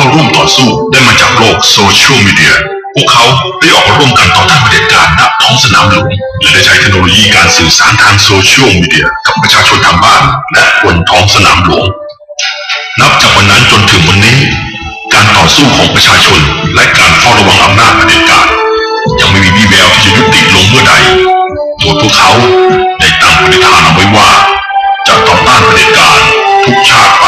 เข้าร่วมต่อสู้ได้มาจากโลกโซเชียลมีเดีย พวกเขาได้ออกมาร่วมกันต่อต้านเผด็จการณท้องสนามหลวงและได้ใช้เทคโนโลยีการสื่อสารทางโซเชียลมีเดียกับประชาชนทางบ้านและบนท้องสนามหลวง นับจากวันนั้นจนถึงวันนี้ การต่อสู้ของประชาชนและการเฝ้าระวังอำนาจเผด็จการยังไม่มีวี่แววที่จะยุติลงเมื่อใดโดยพวกเขาได้ตั้งปณิธานเอาไว้ว่า จะต่อต้านเผด็จการทุกชาติไป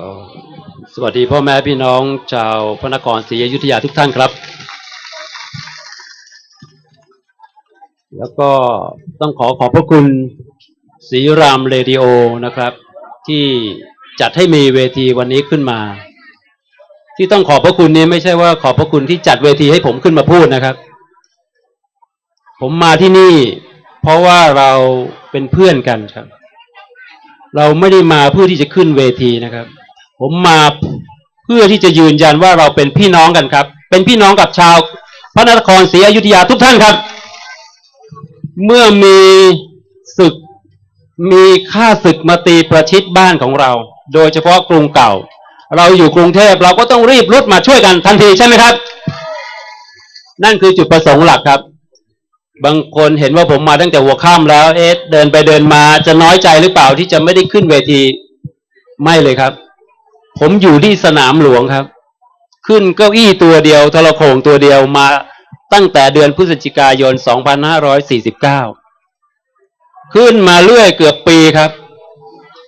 ก็สวัสดีพ่อแม่พี่น้องชาวพระนครศรีอยุธยาทุกท่านครับ แล้วก็ต้องขอขอบพระคุณศรีรามเรดิโอนะครับ ที่จัดให้มีเวทีวันนี้ขึ้นมา ที่ต้องขอบพระคุณนี้ไม่ใช่ว่าขอบพระคุณที่จัดเวทีให้ผมขึ้นมาพูดนะครับ ผมมาที่นี่ เพราะว่าเราเป็นเพื่อนกันครับ เราไม่ได้มาเพื่อที่จะขึ้นเวทีนะครับ ผมมาเพื่อที่จะยืนยันว่าเราเป็นพี่น้องกันครับ เป็นพี่น้องกับชาว พระนครศรีอยุธยาทุกท่านครับ เมื่อมีศึกมีข้าศึกมาตีประชิดบ้านของเรา โดยเฉพาะกรุงเก่า เราอยู่กรุงเทพเราก็ต้องรีบรุดมาช่วยกันทันทีใช่ไหมครับ นั่นคือจุดประสงค์หลักครับ บางคนเห็นว่าผมมาตั้งแต่หัวค่ำแล้ว เอ๊ะเดินไปเดินมาจะน้อยใจหรือเปล่าที่จะไม่ได้ขึ้นเวที ไม่เลยครับ ผมอยู่ที่สนามหลวงครับ ขึ้นเก้าอี้ตัวเดียวทรโขงตัวเดียวมาตั้งแต่เดือนพฤศจิกายน 2549 ขึ้นมาเรื่อยเกือบปีครับ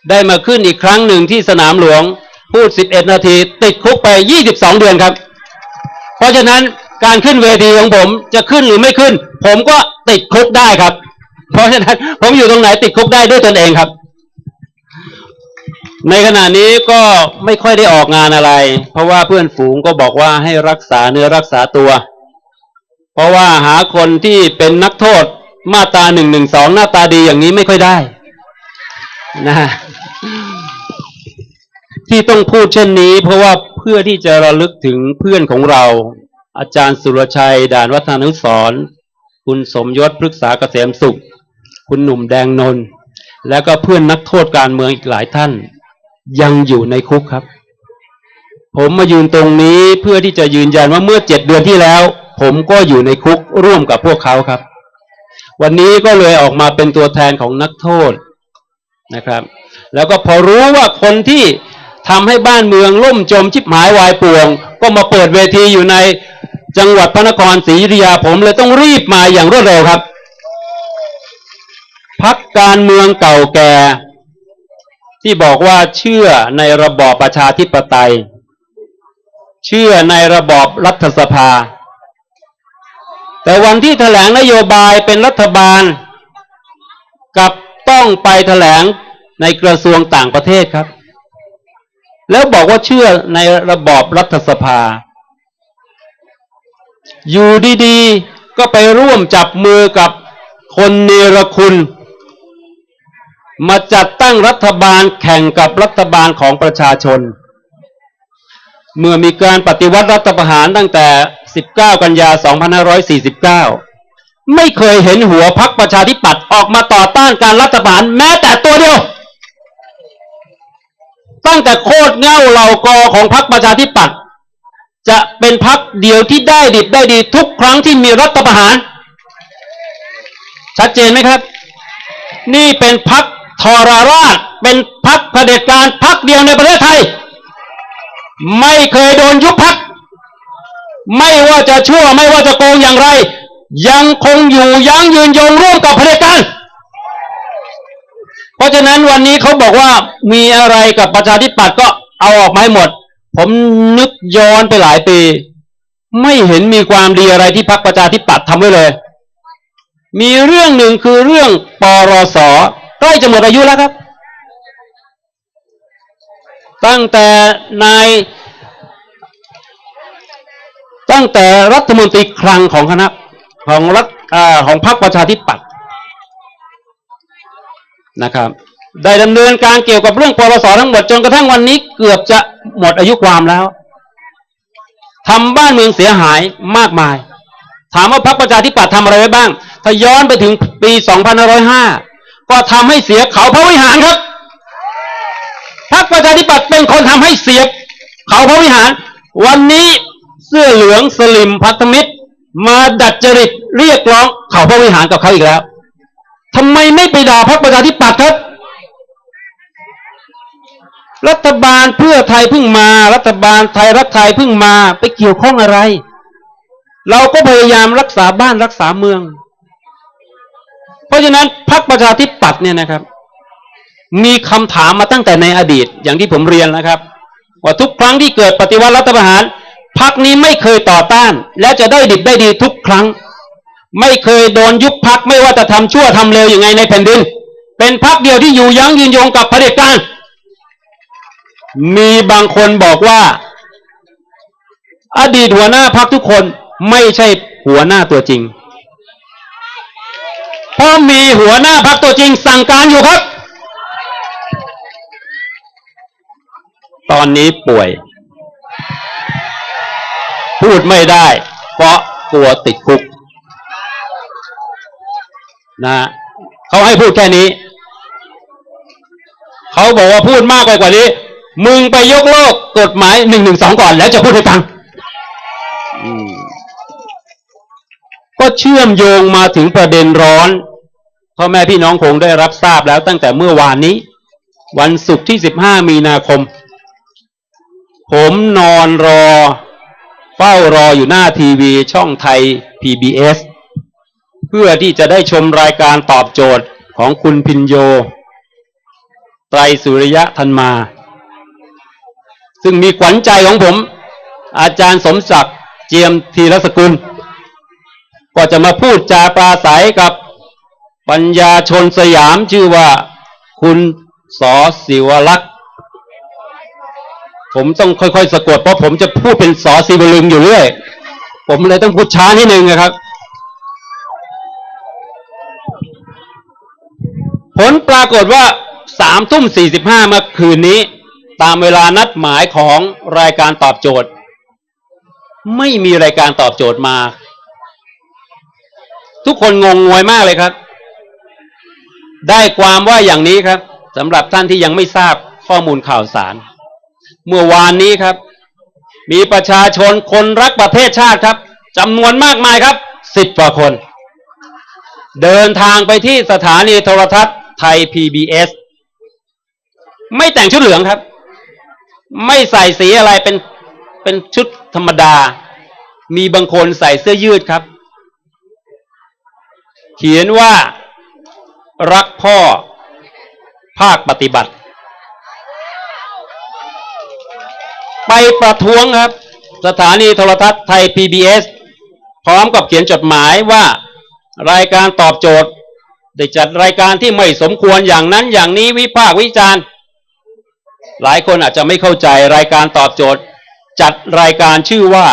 ได้มาขึ้นอีกครั้งหนึ่งที่สนามหลวง พูด 11 นาที ติดคุกไป 22 เดือนครับ เพราะฉะนั้นการขึ้นเวทีของผมจะขึ้นหรือไม่ขึ้น ผมก็ติดคุกได้ครับ เพราะฉะนั้นผมอยู่ตรงไหนติดคุกได้ด้วยตนเองครับ ในขณะนี้ก็ไม่ค่อยได้ออกงานอะไร เพราะว่าเพื่อนฝูงก็บอกว่าให้รักษาเนื้อรักษาตัว เพราะว่าหาคนที่เป็นนักโทษมาตาหนึ่งหนึ่งสองหน้าตาดีอย่างนี้ไม่ค่อยได้นะฮะที่ต้องพูดเช่นนี้ เพราะว่าเพื่อที่จะระลึกถึงเพื่อนของเรา อาจารย์สุรชัย ด่านวัฒนุสรคุณสมยศพฤกษาเกษมสุข คุณหนุ่มแดงนนท์แล้วก็เพื่อนนักโทษการเมืองอีกหลายท่าน ยังอยู่ในคุกครับ ผมมายืนตรงนี้เพื่อที่จะยืนยันว่าเมื่อเจ็ดเดือนที่แล้ว ผมก็อยู่ในคุกร่วมกับพวกเขาครับ วันนี้ก็เลยออกมาเป็นตัวแทนของนักโทษนะครับ แล้วก็พอรู้ว่าคนที่ทำให้บ้านเมืองล่มจมชิบหายวายป่วง ก็มาเปิดเวทีอยู่ในจังหวัดพระนครศรีอยุธยาผมเลยต้องรีบมาอย่างรวดเร็วครับพักการเมืองเก่าแก่ ที่บอกว่าเชื่อในระบอบประชาธิปไตย เชื่อในระบอบรัฐสภา แต่วันที่แถลงนโยบายเป็นรัฐบาลกับต้องไปแถลงในกระทรวงต่างประเทศครับ แล้วบอกว่าเชื่อในระบอบรัฐสภา อยู่ดีๆ ก็ไปร่วมจับมือกับคนเนรคุณ มาจัดตั้งรัฐบาลแข่งกับรัฐบาลของประชาชน เมื่อมีการปฏิวัติรัฐประหารตั้งแต่ 19 กันยา 2549 ไม่เคยเห็นหัวพักประชาธิปัตย์ออกมาต่อต้านการรัฐประหารแม้แต่ตัวเดียว ตั้งแต่โคตรเง่าเหล่ากอของพรรคประชาธิปัตย์จะเป็นพรรคเดียวที่ได้ดิบได้ดีทุกครั้งที่มีรัฐประหาร ชัดเจนไหมครับ นี่เป็นพรรค ทรราชเป็นพรรคเผด็จการพรรคเดียวในประเทศไทย ไม่เคยโดนยุบพรรคไม่ว่าจะชั่วไม่ว่าจะโกงอย่างไร ยังคงอยู่ยังยืนยงร่วมกับเผด็จการเพราะฉะนั้นวันนี้เขาบอกว่ามีอะไรกับประชาธิปัตย์ก็เอาออกมาให้หมด ผมนึกย้อนไปหลายปี ไม่เห็นมีความดีอะไรที่พรรคประชาธิปัตย์ทำไว้เลย มีเรื่องหนึ่งคือเรื่องปรส ใกล้จะหมดอายุแล้วครับ ตั้งแต่นายตั้งแต่รัฐมนตรีคลังของคณะของรัฐของพรรคประชาธิปัตย์นะครับ ได้ดำเนินการเกี่ยวกับเรื่องปปสทั้งหมดจนกระทั่งวันนี้เกือบจะหมดอายุความแล้วทำบ้านเมืองเสียหายมากมาย ถามว่าพรรคประชาธิปัตย์ทำอะไรไว้บ้าง ถ้าย้อนไปถึงปี 2505 ก็ทำให้เสียเขาพระวิหารครับพรรคประชาธิปัตย์เป็นคนทำให้เสียเขาพระวิหาร วันนี้เสื้อเหลืองสลิมพัฒมิตร มาดัดจริตเรียกร้องเขาพระวิหารกับเขาอีกแล้วทำไมไม่ไปด่าพรรคประชาธิปัตย์ครับ รัฐบาลเพื่อไทยเพิ่งมา รัฐบาลไทยรักไทยเพิ่งมาไปเกี่ยวข้องอะไร เราก็พยายามรักษาบ้านรักษาเมือง เพราะฉะนั้นพรรคประชาธิปัตย์เนี่ยนะครับ มีคำถามมาตั้งแต่ในอดีตอย่างที่ผมเรียนนะครับ ว่าทุกครั้งที่เกิดปฏิวัติรัฐประหารพรรคนี้ไม่เคยต่อต้าน และจะได้ดิบได้ดีทุกครั้ง ไม่เคยโดนยุบพักไม่ว่าจะทำชั่วทำเลวอยังไงในแผ่นดิน เป็นพักเดียวที่อยู่ยั้งยืนยงกับเผด็จการมีบางคนบอกว่า อดีตหัวหน้าพักทุกคนไม่ใช่หัวหน้าตัวจริง เพราะมีหัวหน้าพักตัวจริงสั่งการอยู่ครับ ตอนนี้ป่วย พูดไม่ได้ เพราะกลัวติดคุกนะฮะเขาให้พูดแค่นี้ เขาบอกว่าพูดมากไปกว่านี้ มึงไปยกเลิกกฎหมายหนึ่งหนึ่งสองก่อนแล้วจะพูดให้ฟังอืมก็เชื่อมโยงมาถึงประเด็นร้อน พ่อแม่พี่น้องคงได้รับทราบแล้วตั้งแต่เมื่อวานนี้ วันศุกร์ที่ 15 มีนาคม ผมนอนรอ เฝ้ารออยู่หน้าทีวีช่องไทย PBS เพื่อที่จะได้ชมรายการตอบโจทย์ของคุณพินโย ไตรสุริยะธันมา ซึ่งมีขวัญใจของผม อาจารย์สมศักดิ์เจียมธีรสกุล ก็จะมาพูดจาปราศัยกับ ปัญญาชนสยามชื่อว่า คุณสอศิวลักษ์ผมต้องค่อยๆ สะกดเพราะผมจะพูดเป็นสอศิวลึงอยู่เรื่อย ผมเลยต้องพูดช้านิดนึงนะครับ ผลปรากฏว่าสามทุ่มสี่สิบห้าเมื่อคืนนี้ ตามเวลานัดหมายของรายการตอบโจทย์ ไม่มีรายการตอบโจทย์มา ทุกคนงงงวยมากเลยครับ ได้ความว่าอย่างนี้ครับสำหรับท่านที่ยังไม่ทราบข้อมูลข่าวสาร เมื่อวานนี้ครับ มีประชาชนคนรักประเทศชาติครับจำนวนมากมายครับสิบกว่าคน เดินทางไปที่สถานีโทรทัศน์ไทย PBS ไม่แต่งชุดเหลืองครับ ไม่ใส่สีอะไรเป็นเป็นชุดธรรมดา มีบางคนใส่เสื้อยืดครับ เขียนว่า รักพ่อ ภาคปฏิบัติ ไปประท้วงครับ สถานีโทรทัศน์ไทย PBS พร้อมกับเขียนจดหมายว่า รายการตอบโจทย์ ได้จัดรายการที่ไม่สมควรอย่างนั้นอย่างนี้วิพากษ์วิจารณ์ หลายคนอาจจะไม่เข้าใจรายการตอบโจทย์ จัดรายการชื่อว่า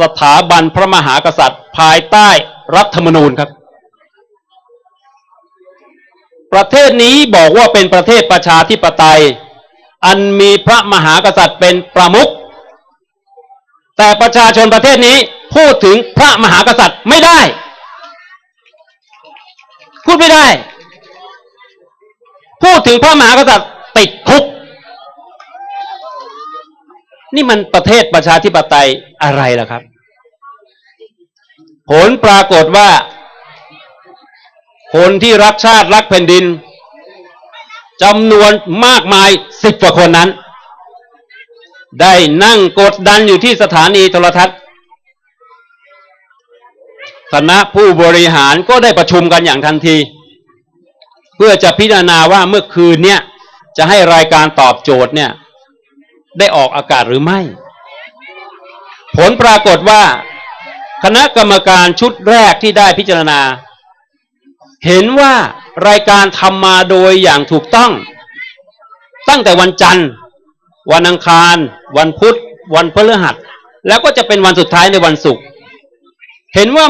สถาบันพระมหากษัตริย์ ภายใต้รัฐธรรมนูญครับ ประเทศนี้บอกว่าเป็นประเทศประชาธิปไตย อันมีพระมหากษัตริย์เป็นประมุขแต่ประชาชนประเทศนี้พูดถึงพระมหากษัตริย์ไม่ได้ พูดไม่ได้ พูดถึงพระมหากษัตริย์ติดคุก นี่มันประเทศประชาธิปไตยอะไรล่ะครับ ผลปรากฏว่า คนที่รักชาติรักแผ่นดินจำนวนมากมายสิบกว่าคนนั้น ได้นั่งกดดันอยู่ที่สถานีโทรทัศน์คณะผู้บริหารก็ได้ประชุมกันอย่างทันที เพื่อจะพิจารณาว่าเมื่อคืนเนี่ยจะให้รายการตอบโจทย์เนี่ยได้ออกอากาศหรือไม่ ผลปรากฏว่า คณะกรรมการชุดแรกที่ได้พิจารณา เห็นว่ารายการทำมาโดยอย่างถูกต้อง ตั้งแต่วันจันทร์ วันอังคาร วันพุธ วันพฤหัส แล้วก็จะเป็นวันสุดท้ายในวันศุกร์เห็นว่า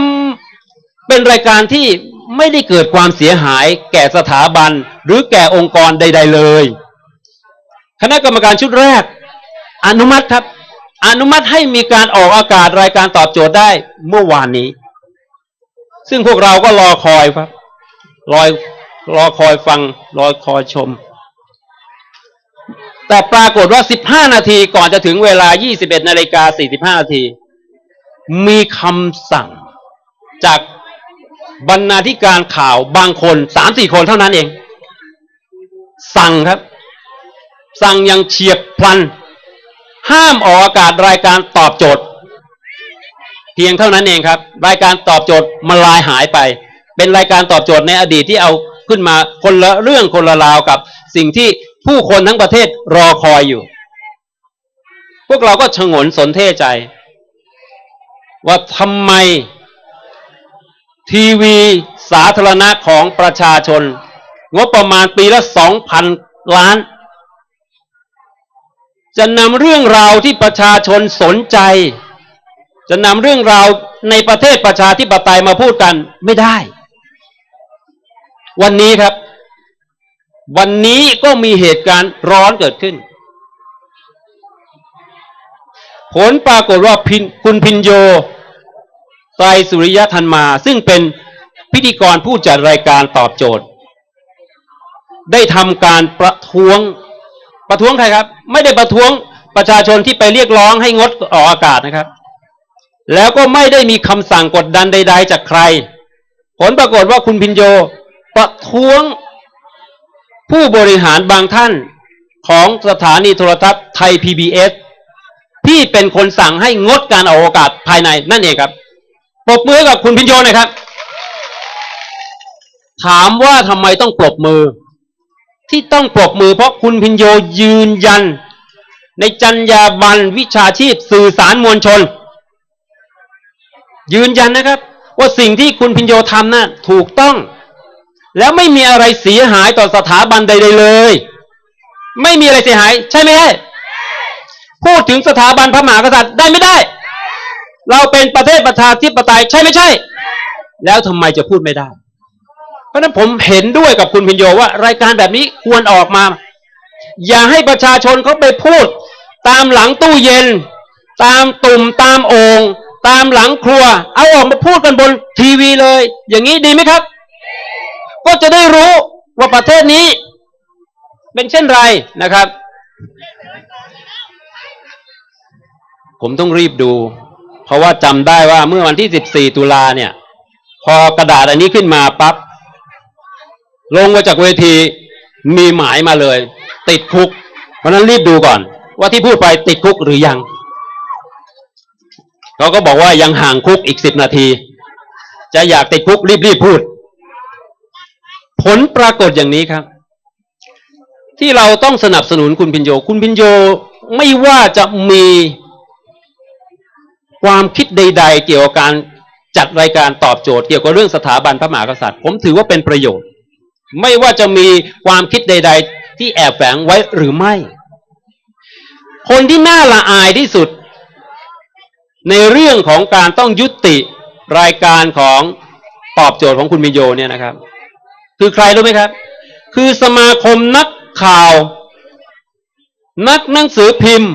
เป็นรายการที่ไม่ได้เกิดความเสียหายแก่สถาบันหรือแก่องค์กรใด ๆ เลย คณะกรรมการชุดแรก อนุมัติครับ อนุมัติให้มีการออกอากาศรายการตอบโจทย์ได้เมื่อวานนี้ ซึ่งพวกเราก็รอคอยครับ รอยรอคอยฟัง รอคอยชม แต่ปรากฏว่า 15 นาทีก่อนจะถึงเวลา 21นาฬิกา45นาทีมีคำสั่งจากบรรณาธิการข่าวบางคน3-4คนเท่านั้นเอง สั่งครับ สั่งอยังเฉียบพลัน ห้ามออกอากาศรายการตอบโจทย์ เพียงเท่านั้นเองครับ รายการตอบโจทย์มันลายหายไป เป็นรายการตอบโจทย์ในอดีตที่เอาขึ้นมาคนละเรื่องคนละราวกับสิ่งที่ผู้คนทั้งประเทศรอคอยอยู่ พวกเราก็ชงนสนเทใจ ว่าทำไมทีวีสาธารณะของประชาชน งบประมาณปีละสองพันล้าน จะนำเรื่องราวที่ประชาชนสนใจ จะนำเรื่องราวในประเทศประชาธิปไตยมาพูดกันไม่ได้ วันนี้ครับ วันนี้ก็มีเหตุการณ์ร้อนเกิดขึ้น ผลปรากฏว่าพินคุณพินโยไตรสุริยะธันมา ซึ่งเป็นพิธีกรผู้จัดรายการตอบโจทย์ ได้ทำการประท้วงประท้วงใครครับ ไม่ได้ประท้วงประชาชนที่ไปเรียกร้องให้งดออกอากาศนะครับ แล้วก็ไม่ได้มีคำสั่งกดดันใด ๆ จากใคร ผลปรากฏว่าคุณพินโย ประท้วงผู้บริหารบางท่านของสถานีโทรทัศน์ไทย PBS ที่เป็นคนสั่งให้งดการออกอากาศภายในนั่นเองครับปรบมือกับคุณพินโยหน่อยครับ ถามว่าทำไมต้องปรบมือ ที่ต้องปรบมือเพราะคุณพินโยยืนยัน ในจรรยาบรรณวิชาชีพสื่อสารมวลชน ยืนยันนะครับ ว่าสิ่งที่คุณพินโยทำนะ่ะถูกต้อง แล้วไม่มีอะไรเสียหายต่อสถาบันใด ๆ เลย ไม่มีอะไรเสียหาย ใช่ไหมฮะพูดถึงสถาบันพระมหากษัตริย์ได้ไม่ได้ เราเป็นประเทศประชาธิปไตยใช่ไม่ใช่ แล้วทำไมจะพูดไม่ได้ เพราะฉะนั้นผมเห็นด้วยกับคุณพินโยว่า รายการแบบนี้ควรออกมา อย่าให้ประชาชนเขาไปพูด ตามหลังตู้เย็น ตามตุ่มตามโอ่งตามหลังครัว เอาออกมาพูดกันบนทีวีเลย อย่างนี้ดีไหมครับ ก็จะได้รู้ว่าประเทศนี้เป็นเช่นไรนะครับ ผมต้องรีบดู เพราะว่าจำได้ว่าเมื่อวันที่ 14 ตุลาเนี่ย พอกระดาษอันนี้ขึ้นมาปั๊บลงมาจากเวทีมีหมายมาเลย ติดคุก เพราะนั้นรีบดูก่อน ว่าที่พูดไปติดคุกหรือยังเขาก็บอกว่ายังห่างคุกอีกสิบนาที จะอยากติดคุกรีบๆพูด ผลปรากฏอย่างนี้ครับ ที่เราต้องสนับสนุนคุณพินโย คุณพินโยไม่ว่าจะมีความคิดใด ๆ เกี่ยวกับการจัดรายการตอบโจทย์เกี่ยวกับเรื่องสถาบันพระมหากษัตริย์ ผมถือว่าเป็นประโยชน์ ไม่ว่าจะมีความคิดใด ๆ ที่แอบแฝงไว้หรือไม่ คนที่น่าละอายที่สุด ในเรื่องของการต้องยุติรายการของตอบโจทย์ของคุณมินโยเนี่ยนะครับ คือใครรู้ไหมครับ คือสมาคมนักข่าว นักหนังสือพิมพ์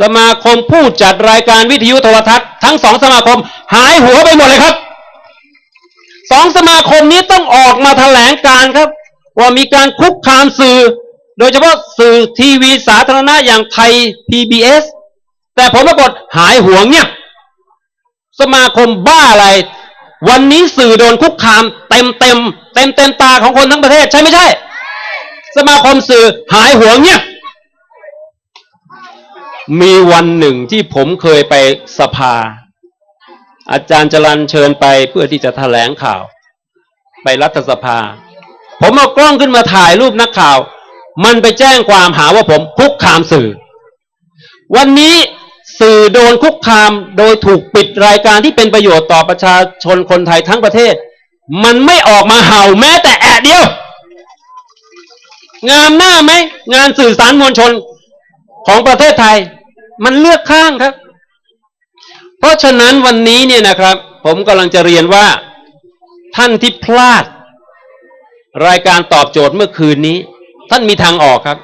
สมาคมผู้จัดรายการวิทยุโทรทัศน์ทั้งสองสมาคม หายหัวไปหมดเลยครับสองสมาคมนี้ต้องออกมาแถลงการครับ ว่ามีการคุกคามสื่อ โดยเฉพาะสื่อทีวีสาธารณะอย่างไทย PBS แต่ผลปรากฏหายหัวเงียบสมาคมบ้าอะไร วันนี้สื่อโดนคุกคาม เต็มเต็มเต็มเต็มตาของคนทั้งประเทศใช่ไม่ใช่ สมาคมสื่อหายหัวเงียมีวันหนึ่งที่ผมเคยไปสภา อาจารย์จรันเชิญไปเพื่อที่จะแถลงข่าว ไปรัฐสภา ผมเอากล้องขึ้นมาถ่ายรูปนักข่าว มันไปแจ้งความหาว่าผมคุกคามสื่อ วันนี้ สื่อโดนคุกคามโดยถูกปิดรายการที่เป็นประโยชน์ต่อประชาชนคนไทยทั้งประเทศ มันไม่ออกมาเห่าแม้แต่แอะเดียว งามหน้าไหม งานสื่อสารมวลชนของประเทศไทย มันเลือกข้างครับ เพราะฉะนั้นวันนี้เนี่ยนะครับ ผมกำลังจะเรียนว่า ท่านที่พลาด รายการตอบโจทย์เมื่อคืนนี้ ท่านมีทางออกครับ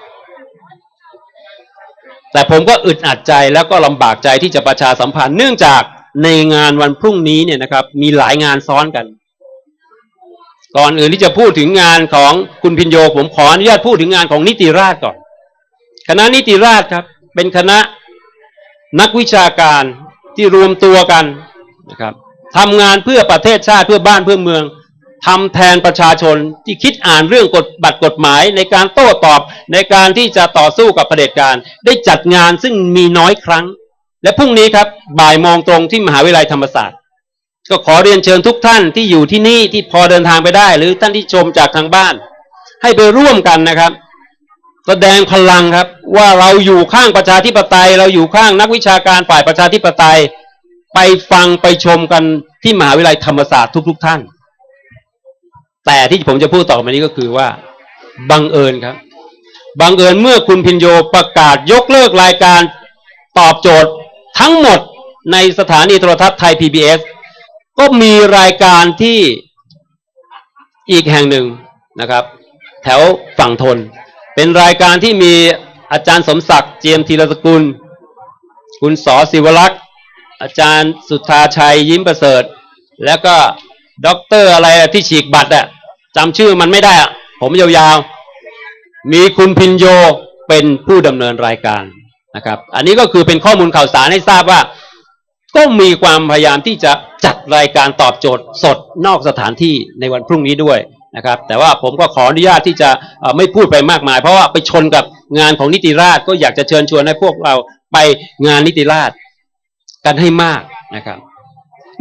แต่ผมก็อึดอัดใจแล้วก็ลำบากใจที่จะประชาสัมพันธ์เนื่องจากในงานวันพรุ่งนี้เนี่ยนะครับ มีหลายงานซ้อนกัน ก่อนอื่นที่จะพูดถึงงานของคุณพินโยผมขออนุญาตพูดถึงงานของนิติราษฎร์ก่อน คณะนิติราษฎร์ครับ เป็นคณะนักวิชาการที่รวมตัวกันนะครับทำงานเพื่อประเทศชาติเพื่อบ้านเพื่อเมือง ทำแทนประชาชนที่คิดอ่านเรื่องกฎบัตรกฎหมายในการโต้ตอบในการที่จะต่อสู้กับเผด็จการ ได้จัดงานซึ่งมีน้อยครั้ง และพรุ่งนี้ครับบ่ายโมงตรงที่มหาวิทยาลัยธรรมศาสตร์ ก็ขอเรียนเชิญทุกท่านที่อยู่ที่นี่ที่พอเดินทางไปได้ หรือท่านที่ชมจากทางบ้าน ให้ไปร่วมกันนะครับ แสดงพลังครับว่าเราอยู่ข้างประชาธิปไตย เราอยู่ข้างนักวิชาการฝ่ายประชาธิปไตย ไปฟังไปชมกันที่มหาวิทยาลัยธรรมศาสตร์ทุก ๆ ท่าน แต่ที่ผมจะพูดต่อมานี้ก็คือว่า บังเอิญครับ บังเอิญเมื่อคุณพินโยประกาศยกเลิกรายการตอบโจทย์ทั้งหมดในสถานีโทรทัศน์ไทย PBS ก็มีรายการที่อีกแห่งหนึ่งนะครับ แถวฝั่งทน เป็นรายการที่มีอาจารย์สมศักดิ์เจียมธีรสกุล คุณสอศิวรักษ์ อาจารย์สุธาชัยยิ้มประเสริฐ แล้วก็ ด็อกเตอร์อะไรที่ฉีกบัตรอะจำชื่อมันไม่ได้อะผมยาวๆ มีคุณพินโยเป็นผู้ดำเนินรายการนะครับ อันนี้ก็คือเป็นข้อมูลข่าวสารให้ทราบว่า ก็มีความพยายามที่จะจัดรายการตอบโจทย์สดนอกสถานที่ในวันพรุ่งนี้ด้วยนะครับ แต่ว่าผมก็ขออนุญาตที่จะไม่พูดไปมากมาย เพราะว่าไปชนกับงานของนิติราษฎร์ก็อยากจะเชิญชวนให้พวกเราไปงานนิติราษฎร์กันให้มากนะครับ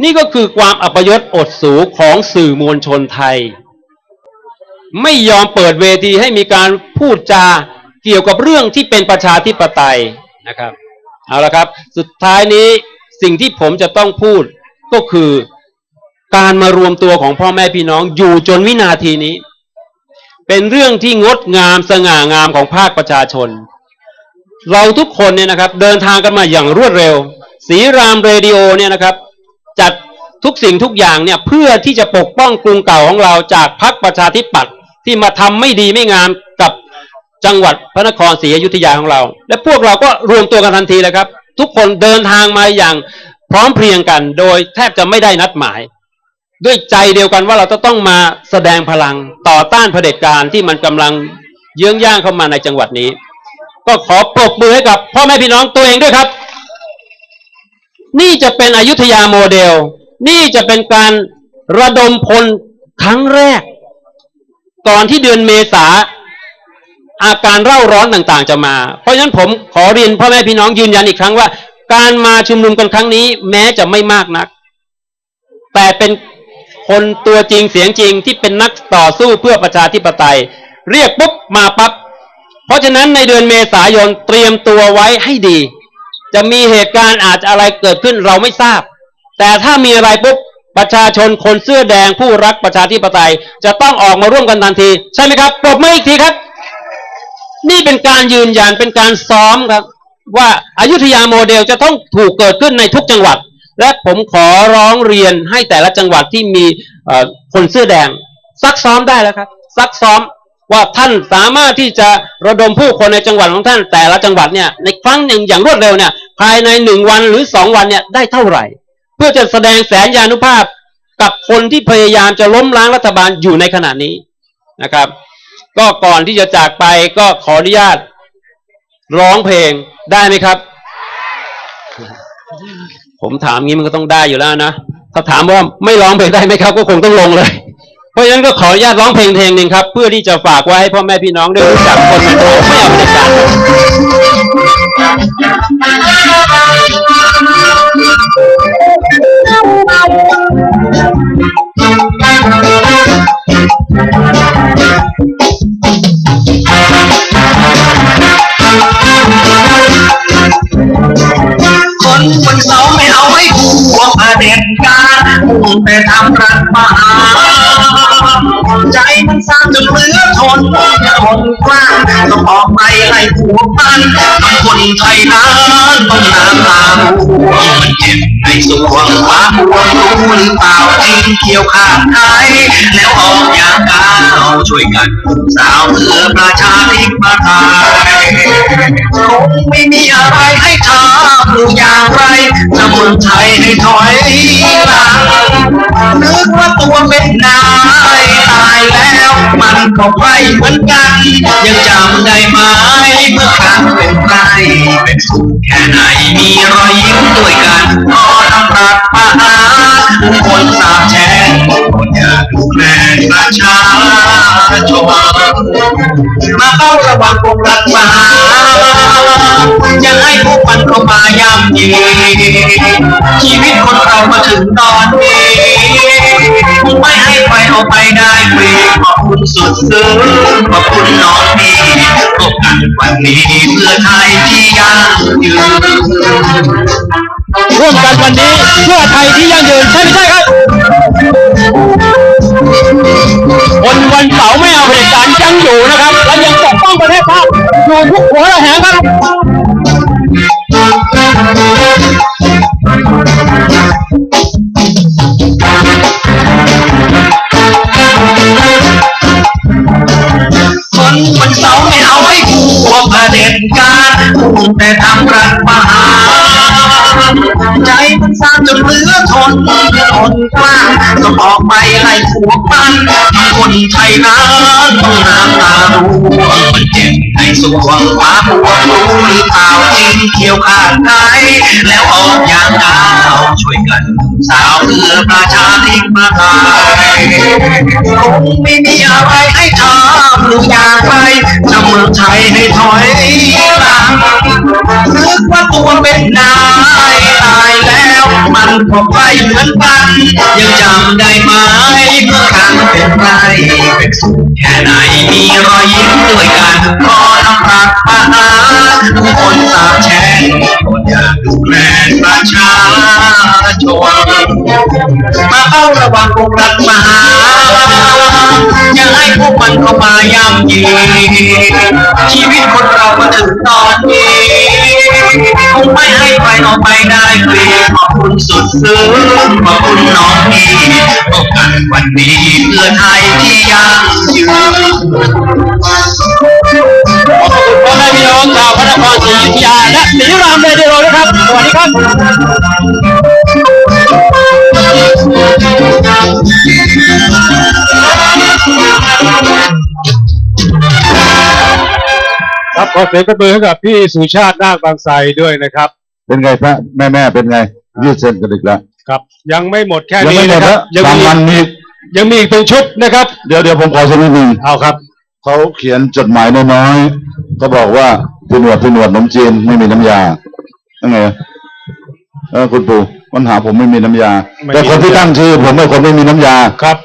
นี่ก็คือความอัปยศอดสูของสื่อมวลชนไทย ไม่ยอมเปิดเวทีให้มีการพูดจาเกี่ยวกับเรื่องที่เป็นประชาธิปไตยนะครับเอาละครับ สุดท้ายนี้สิ่งที่ผมจะต้องพูดก็คือการมารวมตัวของพ่อแม่พี่น้องอยู่จนวินาทีนี้ เป็นเรื่องที่งดงามสง่างามของภาคประชาชน เราทุกคนเนี่ยนะครับ เดินทางกันมาอย่างรวดเร็ว สีรามเรดิโอเนี่ยนะครับ ทุกสิ่งทุกอย่างเนี่ยเพื่อที่จะปกป้องกรุงเก่าของเราจากพรรคประชาธิปัตย์ที่มาทำไม่ดีไม่งามกับจังหวัดพระนครศรีอยุธยาของเรา และพวกเราก็รวมตัวกันทันทีเลยครับ ทุกคนเดินทางมาอย่างพร้อมเพรียงกัน โดยแทบจะไม่ได้นัดหมาย ด้วยใจเดียวกันว่าเราจะต้องมาแสดงพลังต่อต้านเผด็จการที่มันกำลังเยื้องย่างเข้ามาในจังหวัดนี้ ก็ขอปรบมือให้กับพ่อแม่พี่น้องตัวเองด้วยครับ นี่จะเป็นอยุธยาโมเดล นี่จะเป็นการระดมพลครั้งแรก ก่อนที่เดือนเมษาอาการเร่าร้อนต่างๆจะมา เพราะฉะนั้นผมขอเรียนพ่อแม่พี่น้องยืนยันอีกครั้งว่า การมาชุมนุมกันครั้งนี้ แม้จะไม่มากนัก แต่เป็นคนตัวจริงเสียงจริงที่เป็นนักต่อสู้เพื่อประชาธิปไตย เรียกปุ๊บมาปั๊บเพราะฉะนั้นในเดือนเมษายนเตรียมตัวไว้ให้ดี จะมีเหตุการณ์อาจจะอะไรเกิดขึ้นเราไม่ทราบ แต่ถ้ามีอะไรปุ๊บประชาชนคนเสื้อแดงผู้รักประชาธิปไตย จะต้องออกมาร่วมกันทันที ใช่ไหมครับปรบมืออีกทีครับ นี่เป็นการยืนยันเป็นการซ้อมครับ ว่าอายุทยาโมเดลจะต้องถูกเกิดขึ้นในทุกจังหวัด และผมขอร้องเรียนให้แต่ละจังหวัดที่มีคนเสื้อแดง ซักซ้อมได้แล้วครับ ซักซ้อมว่าท่านสามารถที่จะระดมผู้คนในจังหวัดของท่านแต่ละจังหวัดเนี่ยในครั้งหนึ่งอย่างรวดเร็วเนี่ยภายในหนึ่งวันหรือสองวันเนี่ยได้เท่าไหร่ พื่อจะแสดงแสนยานุภาพกับคนที่พยายามจะล้มล้างรัฐบาลอยู่ในขณะนี้นะครับ ก็ก่อนที่จะจากไปก็ขออนุญาต ร้องเพลงได้ไหมครับ ผมถามงี้มันก็ต้องได้อยู่แล้วนะถ้าถามว่าไม่ร้องเพลงได้ไหมครับ ก็คงต้องลงเลย เพราะฉะนั้นก็ขออนุญาตร้องเพลงเพลงหนึ่งครับ เพื่อที่จะฝากไว้ให้พ่อแม่พี่น้องได้รู้จักคนเป็นโรไม่เอาเผด็จการ คนบนเสาไม่เอาไว้พวกเด็จการมุ่งแต่ทำรัฐประหารใจมันสร้างจนเหลือ ทนทนกล้างต้องออกไปไล่พวกมันคนไทยนั้นต้องน้ำตามันเจ็บในสวงฟ้าพวงรู้หรือเปล่าจริงเกี่ยวขาดไทยแล้วออกอย่างก้าวช่วยกันสาวเพื่อประชาธิปไตยคงไม่มีอะไรให้ทำหรืออย่างไรจะเมืองไทยให้ถอยหลังนึกว่าตัวเป็นนายตายแล้วมันก็ไปเหมือนกัน ยังจำได้ไหมเมื่อครั้งเป็นไรเป็นสุขแค่ไหนมีรอยยิ้มด้วยกันพอทำรัฐประหารคนสาบแช่งคนอยากดูแลประชาชนมาเฝ้าระวังพวกรัฐประหาอย่าให้พวกมันเข้ามาย่ำยีชีวิตคนเรามาถึงตอนนี้ ไม่ให้ใครเอาไปได้ฟรีขอบคุณสุดซึ้งขอบคุณน้องพี่พบกันวันนี้เพื่อไทยที่ยั่งยืนร่วมกันวันนี้เพื่อไทยที่ยั่งยืนใช่ไม่ใช่ครับคนวันเสาร์ไม่เอาเผด็จการยังอยู่นะครับและยังปกป้องประเทศชาติอยู่ทุกหัวระแหงครับ จนเหลือทนทนกล้าต้องออกไปไล่พวกมันคนไทยนั้นต้องน้ำตาร่วงมันเจ็บให้สวงฟ้าปวดรู้หรือเปล่าจริงเกี่ยวขาดไทยแล้วออกอย่างดาวช่วยกันสาวเพื่อประชาธิปไตยคงไม่มีอะไรให้ทำหรืออย่างไรจะเมืองไทยให้ถอยหลังนึกว่าตัวเป็นนาย มันก็ไปเหมือนกันยังจำได้ไหมเมื่อครั้งเป็นไรเป็นสุขแค่ไหนมีรอยยิ้มด้วยกันพอทำรักประหาผู้คนสาบแช่งคนอยากดูแลประชาชนมาเฝ้าระวังพวกรัฐประหาอย่าให้พวกมันเข้ามาย่ำยีชีวิตคนเรามาถึงตอนนี้ คงไม่ให้ใครเอาไปได้ฟรีขอบคุณสุดซึ้งขอบคุณน้องพี่พบกันวันนี้เพื่อไทยที่ยั่งยืนขอบคุณพ่อแม่พี่น้องชาวพระนครศรีอยุธยาและศรีรามเรดิโอนะครับสวัสดีครับ ขอเสียงปรบมือให้กับพี่สุชาตินาคบางไทรด้วยนะครับ เป็นไงพระแม่แม่เป็นไง ยืดเส้นกันอีกแล้วครับ ยังไม่หมดแค่ยังนี้ไม่หมนะดครัแล้บวยังบางมีวันมียังมีอีกเป็นชุดนะครับ เดี๋ยวเดี๋ยวผมขอสักนิดหนึ่งเอาครับ เขาเขียนจดหมายน้อยๆเขาบอกว่าพี่หนวดพี่หนวดขนมจีนไม่มีน้ำยายังไงเออคุณปู่ปัญหาผมไม่มีน้ำยา ไม่มีแต่คนที่ตั้งชื่อผมเป็นคนไม่มีน้ำยา ครับ